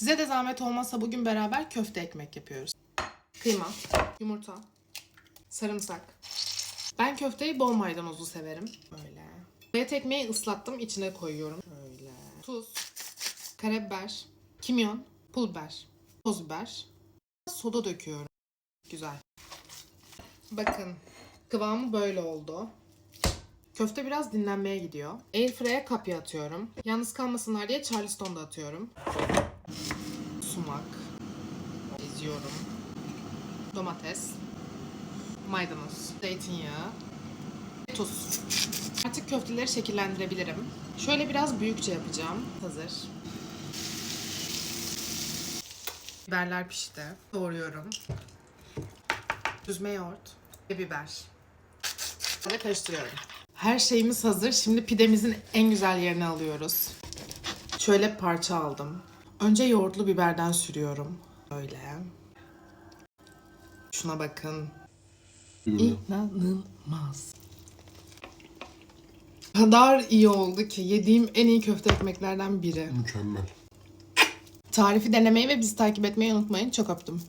Size de zahmet olmazsa bugün beraber köfte ekmek yapıyoruz. Kıyma, yumurta, sarımsak. Ben köfteyi bol maydanozlu severim. Böyle. Et ekmeği ıslattım içine koyuyorum. Böyle. Tuz, karabiber, kimyon, pul biber, toz biber, soda döküyorum. Güzel. Bakın kıvamı böyle oldu. Köfte biraz dinlenmeye gidiyor. Airfryer'e kapya atıyorum. Yalnız kalmasınlar diye Charleston da atıyorum. Sumak. Eziyorum. Domates. Maydanoz. Zeytinyağı. Tuz. Artık köfteleri şekillendirebilirim. Şöyle biraz büyükçe yapacağım. Hazır. Biberler pişti. Doğruyorum. Düzme yoğurt ve biber. Böyle karıştırıyorum. Her şeyimiz hazır. Şimdi pidemizin en güzel yerini alıyoruz. Şöyle parça aldım. Önce yoğurtlu biberden sürüyorum. Böyle. Şuna bakın. İnanılmaz. Kadar iyi oldu ki yediğim en iyi köfte ekmeklerden biri. Mükemmel. Tarifi denemeyi ve bizi takip etmeyi unutmayın. Çok öptüm.